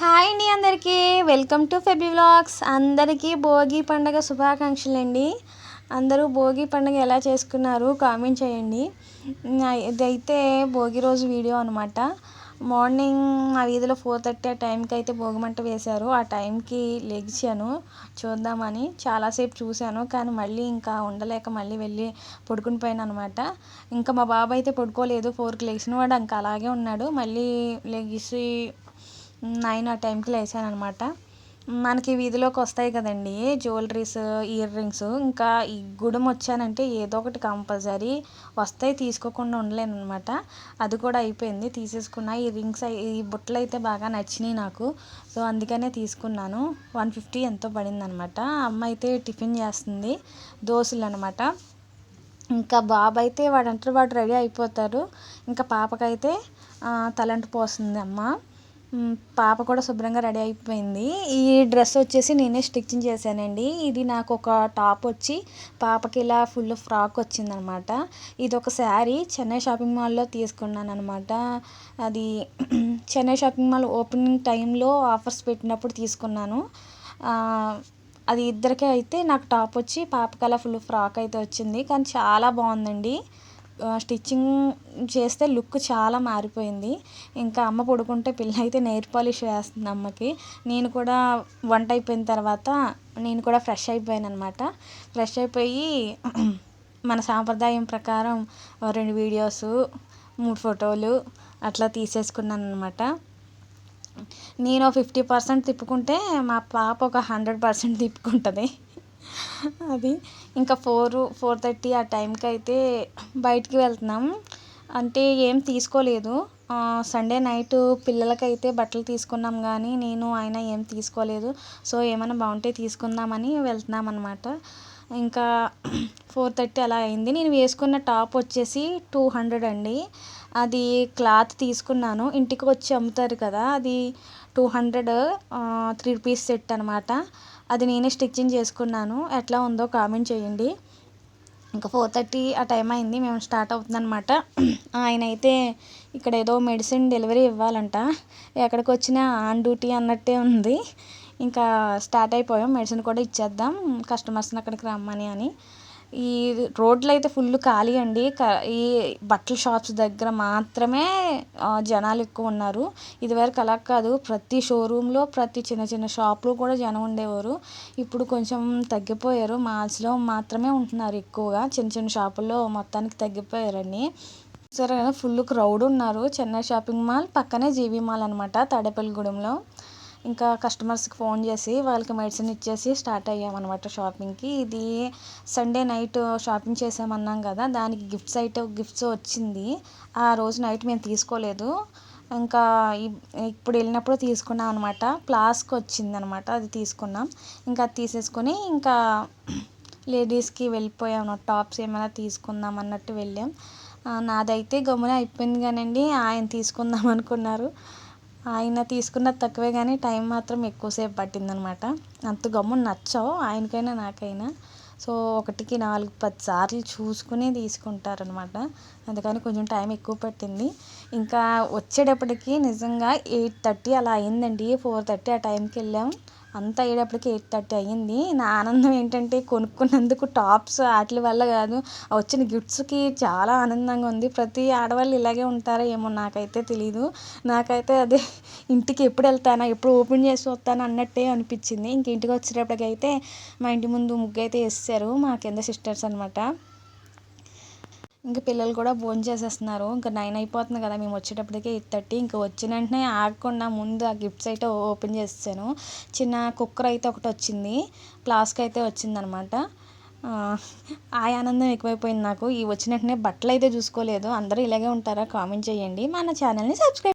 Hi అండి అందరికీ. Welcome to Phoebe vlogs. అందరికీ భోగి పండగ శుభాకాంక్షలు అండి అందరూ భోగి పండుగ ఎలా చేసుకున్నారు కామెంట్ చేయండి. ఇదైతే భోగి రోజు వీడియో అనమాట మార్నింగ్ మా వీధిలో ఫోర్ థర్టీ ఆ టైంకి అయితే భోగిమంట వేశారు. ఆ టైంకి లెగిచాను చూద్దామని చాలాసేపు చూశాను. కానీ మళ్ళీ ఇంకా ఉండలేక మళ్ళీ వెళ్ళి పడుకుని పోయాను అనమాట ఇంకా మా బాబు అయితే పడుకోలేదు. ఫోర్కి లేచిన వాడు ఇంకా అలాగే ఉన్నాడు. మళ్ళీ లెగిసి నైన్ ఆ టైంకి లేచాను అనమాట మనకి వీధిలోకి వస్తాయి కదండి జ్యువెలరీస్ ఇయర్ రింగ్స్. ఇంకా ఈ గుడం వచ్చానంటే ఏదో ఒకటి కంపల్సరీ వస్తాయి తీసుకోకుండా ఉండలేను అనమాట అది కూడా అయిపోయింది తీసేసుకున్న. ఈ రింగ్స్ ఈ బుట్టలు అయితే బాగా నచ్చినాయి నాకు. సో అందుకనే తీసుకున్నాను. వన్ ఫిఫ్టీ ఎంతో పడింది అనమాట అమ్మ అయితే టిఫిన్ చేస్తుంది దోశలు అనమాట ఇంకా బాబు అయితే వాడంతా వాడు రెడీ అయిపోతారు. ఇంకా పాపకైతే తలంటు పోస్తుంది అమ్మ. పాప కూడా శుభ్రంగా రెడీ అయిపోయింది. ఈ డ్రెస్ వచ్చేసి నేనే స్టిచ్చింగ్ చేశానండి. ఇది నాకు ఒక టాప్ వచ్చి పాపకి ఇలా ఫుల్ ఫ్రాక్ వచ్చిందనమాట. ఇది ఒక శారీ చెన్నై షాపింగ్ మాల్లో తీసుకున్నాను అనమాట అది చెన్నై షాపింగ్ మాల్ ఓపెనింగ్ టైంలో ఆఫర్స్ పెట్టినప్పుడు తీసుకున్నాను. అది ఇద్దరికే అయితే నాకు టాప్ వచ్చి పాపకి అలా ఫుల్ ఫ్రాక్ అయితే వచ్చింది. కానీ చాలా బాగుందండి. స్టిచ్చింగ్ చేస్తే లుక్ చాలా మారిపోయింది. ఇంకా అమ్మ పడుకుంటే పిల్ల అయితే నెయిల్ పాలిష్ వేస్తుంది అమ్మకి. నేను కూడా వంట అయిపోయిన తర్వాత నేను కూడా ఫ్రెష్ అయిపోయాను అనమాట ఫ్రెష్ అయిపోయి మన సాంప్రదాయం ప్రకారం రెండు వీడియోస్ మూడు ఫోటోలు అట్లా తీసేసుకున్నాను అనమాట నేను ఫిఫ్టీ పర్సెంట్ తిప్పుకుంటే మా పాప ఒక హండ్రెడ్ పర్సెంట్ తిప్పుకుంటుంది. అది. ఇంకా ఫోర్ ఫోర్ థర్టీ ఆ టైంకి అయితే బయటికి వెళ్తున్నాం. అంటే ఏం తీసుకోలేదు. సండే నైట్ పిల్లలకైతే బట్టలు తీసుకున్నాం కానీ నేను ఆయన ఏం తీసుకోలేదు. సో ఏమైనా బాగుంటే తీసుకుందామని వెళ్తున్నాం అనమాట ఇంకా ఫోర్ థర్టీ అలా అయింది. నేను వేసుకున్న టాప్ వచ్చేసి టూ హండ్రెడ్ అండి. అది క్లాత్ తీసుకున్నాను. ఇంటికి వచ్చి అమ్ముతారు కదా అది two hundred three rupees set అనమాట అది నేనే స్టిచ్చింగ్ చేసుకున్నాను. ఎట్లా ఉందో కామెంట్ చేయండి. ఇంకా ఫోర్ థర్టీ ఆ టైం అయింది. మేము స్టార్ట్ అవుతుందన్నమాట. ఆయన అయితే ఇక్కడ ఏదో మెడిసిన్ డెలివరీ ఇవ్వాలంట. ఎక్కడికి వచ్చినా ఆన్ డ్యూటీ అన్నట్టే ఉంది. ఇంకా స్టార్ట్ అయిపోయాం. మెడిసిన్ కూడా ఇచ్చేద్దాం. కస్టమర్స్ని అక్కడికి రమ్మని అని. ఈ రోడ్లు అయితే ఫుల్ ఖాళీ అండి. ఈ బట్టల షాప్స్ దగ్గర మాత్రమే జనాలు ఎక్కువ ఉన్నారు. ఇదివరకు అలా కాదు. ప్రతి షోరూంలో ప్రతి చిన్న చిన్న షాపులు కూడా జనం ఉండేవారు. ఇప్పుడు కొంచెం తగ్గిపోయారు. మాల్స్లో మాత్రమే ఉంటున్నారు ఎక్కువగా. చిన్న చిన్న షాపుల్లో మొత్తానికి తగ్గిపోయారండి. సరే ఫుల్ క్రౌడ్ ఉన్నారు. చెన్నై షాపింగ్ మాల్ పక్కనే జీవీ మాల్ అనమాట తాడేపల్లిగూడెంలో. ఇంకా కస్టమర్స్కి ఫోన్ చేసి వాళ్ళకి మెడిసిన్ ఇచ్చేసి స్టార్ట్ అయ్యామన్నమాట షాపింగ్కి. ఇది సండే నైట్ షాపింగ్ చేసామన్నాం కదా దానికి గిఫ్ట్స్ అయితే గిఫ్ట్స్ వచ్చింది. ఆ రోజు నైట్ మేము తీసుకోలేదు. ఇంకా ఇప్పుడు వెళ్ళినప్పుడు తీసుకున్నాం అనమాట ఫ్లాస్క్ వచ్చింది అనమాట అది తీసుకున్నాం. ఇంకా అది తీసేసుకొని ఇంకా లేడీస్కి వెళ్ళిపోయాం టాప్స్ ఏమైనా తీసుకుందాం అన్నట్టు వెళ్ళాం. నాదైతే గమ్మున అయిపోయింది కానండి ఆయన తీసుకుందాం అనుకున్నారు. ఆయన తీసుకున్నది తక్కువే కానీ టైం మాత్రం ఎక్కువసేపు పట్టిందనమాట. అంత గమ్మున నచ్చవు ఆయనకైనా నాకైనా. సో ఒకటికి నాలుగు పది సార్లు చూసుకుని తీసుకుంటారనమాట. అందుకని కొంచెం టైం ఎక్కువ పట్టింది. ఇంకా వచ్చేటప్పటికి నిజంగా ఎయిట్ థర్టీ అలా అయిందండి. ఫోర్ థర్టీ ఆ టైంకి వెళ్ళాం. అంతా అయ్యేటప్పటికి ఎయిట్ థర్టీ అయ్యింది. నా ఆనందం ఏంటంటే కొనుక్కున్నందుకు టాప్స్ వాటి వల్ల కాదు వచ్చిన గిఫ్ట్స్కి చాలా ఆనందంగా ఉంది. ప్రతి ఆడవాళ్ళు ఇలాగే ఉంటారో ఏమో నాకైతే తెలీదు. నాకైతే అదే ఇంటికి ఎప్పుడు వెళ్తానా ఎప్పుడు ఓపెన్ చేసి వస్తాను అన్నట్టే అనిపించింది. ఇంక ఇంటికి వచ్చేటప్పటికైతే మా ఇంటి ముందు ముగ్గు అయితే వేస్తారు మా కింద సిస్టర్స్ అనమాట ఇంకా పిల్లలు కూడా భోజనం చేసేస్తున్నారు. ఇంకా నైన్ అయిపోతుంది కదా మేము వచ్చేటప్పటికే ఎయిట్ థర్టీ ఇంకా వచ్చిన వెంటనే ఆగకుండా ముందు ఆ గిఫ్ట్స్ అయితే ఓపెన్ చేసాను చిన్న కుక్కర్ అయితే ఒకటి వచ్చింది. ఫ్లాస్క్ అయితే వచ్చిందనమాట. ఆ ఆనందం ఎక్కువైపోయింది నాకు. ఈ వచ్చిన వెంటనే బట్టలు అయితే చూసుకోలేదు. అందరూ ఇలాగే ఉంటారా? కామెంట్ చేయండి. మన ఛానల్ని సబ్స్క్రైబ్